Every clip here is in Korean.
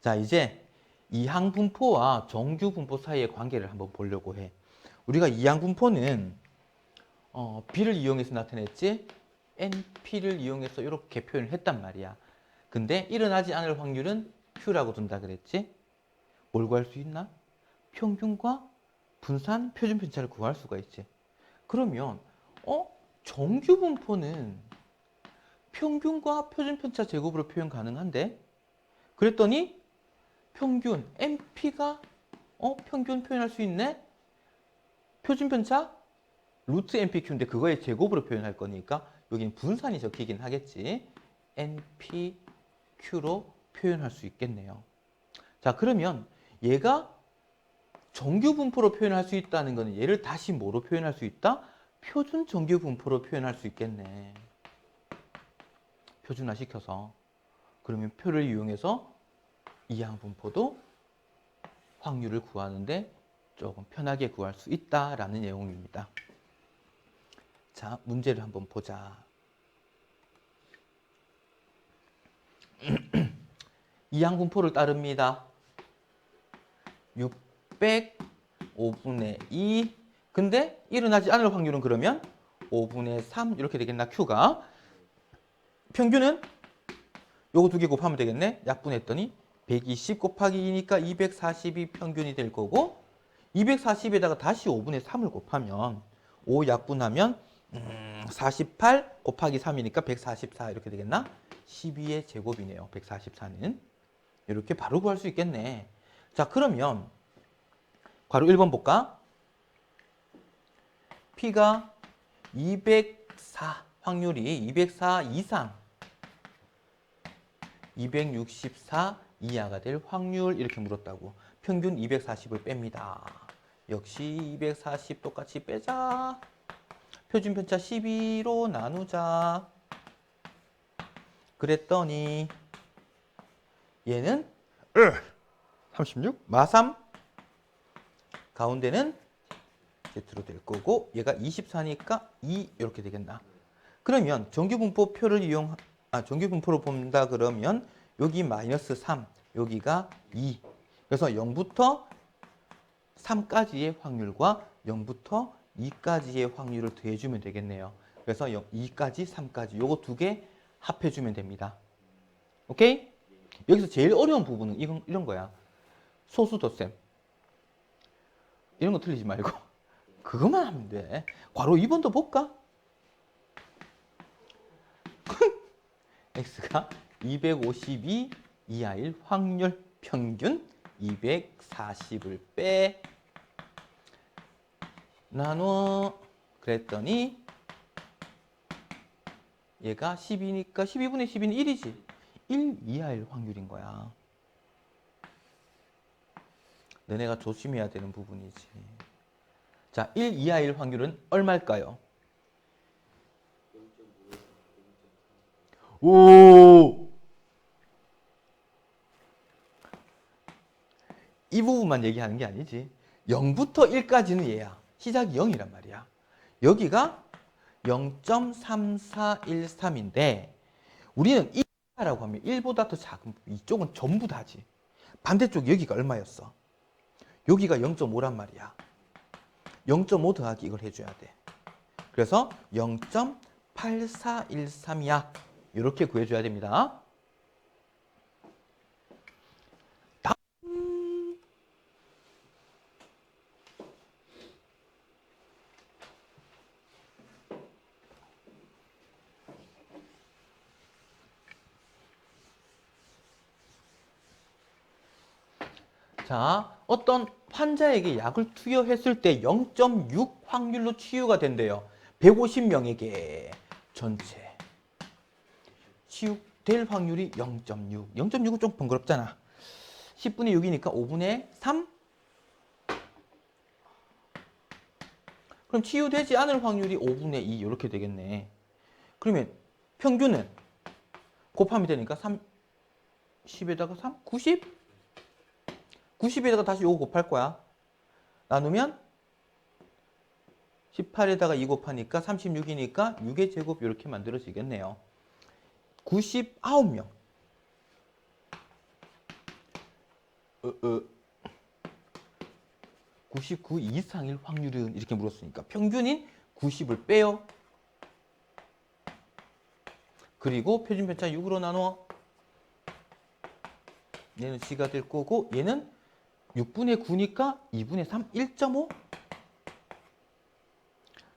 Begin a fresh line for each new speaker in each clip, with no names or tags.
자, 이제 이항 분포와 정규 분포 사이의 관계를 한번 보려고 해. 우리가 이항 분포는 어, B를 이용해서 나타냈지 NP를 이용해서 이렇게 표현을 했단 말이야. 근데 일어나지 않을 확률은 Q라고 둔다 그랬지? 뭘 구할 수 있나? 평균과 분산 표준 편차를 구할 수가 있지. 그러면 어 정규 분포는 평균과 표준 편차 제곱으로 표현 가능한데? 그랬더니 평균 MP가 어 평균 표현할 수 있네? 표준 편차 루트 NPQ인데 그거의 제곱으로 표현할 거니까 여기는 분산이 적히긴 하겠지. NPQ로 표현할 수 있겠네요. 자, 그러면 얘가 정규 분포로 표현할 수 있다는 거는 얘를 다시 뭐로 표현할 수 있다? 표준 정규 분포로 표현할 수 있겠네. 표준화 시켜서. 그러면 표를 이용해서 이항 분포도 확률을 구하는데 조금 편하게 구할 수 있다라는 내용입니다. 자, 문제를 한번 보자. 이항 분포를 따릅니다. 600 5분의 2 근데 일어나지 않을 확률은 그러면 5분의 3 이렇게 되겠나 Q가 평균은 요거 두 개 곱하면 되겠네 약분했더니 120 곱하기 2니까 240이 평균이 될 거고 240에다가 다시 5분의 3을 곱하면 5 약분하면 음, 48 곱하기 3이니까 144 이렇게 되겠나? 12의 제곱이네요. 144는. 이렇게 바로 구할 수 있겠네. 자 그러면 괄호 1번 볼까? P가 204 확률이 204 이상. 264 이하가 될 확률 이렇게 물었다고. 평균 240을 뺍니다. 역시 240 똑같이 빼자. 표준 편차 12로 나누자. 그랬더니 얘는 36 마삼. 가운데는 Z로 될 거고 얘가 24니까 2 이렇게 되겠나. 그러면 정규분포 표를 이용 아 정규분포로 본다 그러면 여기 마이너스 3 여기가 2 그래서 0부터 3까지의 확률과 0부터 2까지의 확률을 더해주면 되겠네요 그래서 0, 2까지 3까지 요거 두 개 합해주면 됩니다 오케이? 여기서 제일 어려운 부분은 이건, 이런 거야 소수 덧셈 이런 거 틀리지 말고 그것만 하면 돼. 괄호 2번도 볼까? x가 252 이하일 확률 평균 240을 빼 나눠 그랬더니 얘가 12니까 12분의 12는 1이지 1 이하일 확률인 거야. 너네가 조심해야 되는 부분이지. 자, 1 이하일 확률은 얼마일까요? 오! 이 부분만 얘기하는 게 아니지. 0부터 1까지는 얘야. 시작이 0이란 말이야. 여기가 0.3413인데 우리는 1라고 하면 1보다 더 작은 이쪽은 전부 다지. 반대쪽 여기가 얼마였어? 여기가 0.5란 말이야. 0.5 더하기 이걸 해줘야 돼. 그래서 0.8413이야. 이렇게 구해줘야 됩니다. 자, 어떤 환자에게 약을 투여했을 때 0.6 확률로 치유가 된대요. 150명에게 전체 치유될 확률이 0.6. 0.6은 좀 번거롭잖아. 10분의 6이니까 5분의 3? 그럼 치유되지 않을 확률이 5분의 2 이렇게 되겠네. 그러면 평균은 곱하면 되니까 3 10에다가 3 90 90에다가 다시 요거 곱할 거야. 나누면 18에다가 2 곱하니까 36이니까 6의 제곱 이렇게 만들어지겠네요. 99명. 어, 어. 99 이상일 확률은 이렇게 물었으니까 평균인 90을 빼요. 그리고 표준 편차 6으로 나누어. 얘는 C가 될 거고 얘는 6분의 9니까 2분의 3, 1.5.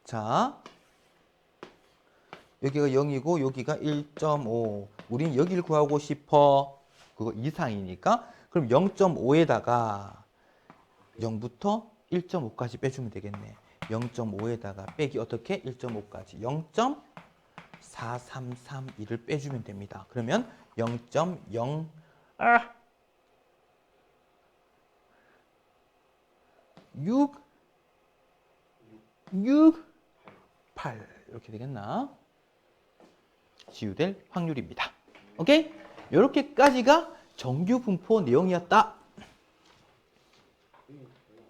자, 여기가 0이고 여기가 1.5. 우린 여기를 구하고 싶어. 그거 이상이니까. 그럼 0.5에다가 0부터 1.5까지 빼주면 되겠네. 0.5에다가 빼기 어떻게? 1.5까지. 0.4332를 빼주면 됩니다. 그러면 0.0 아! 6 6 8 이렇게 되겠나? 지우될 확률입니다. 오케이? 이렇게까지가 정규 분포 내용이었다.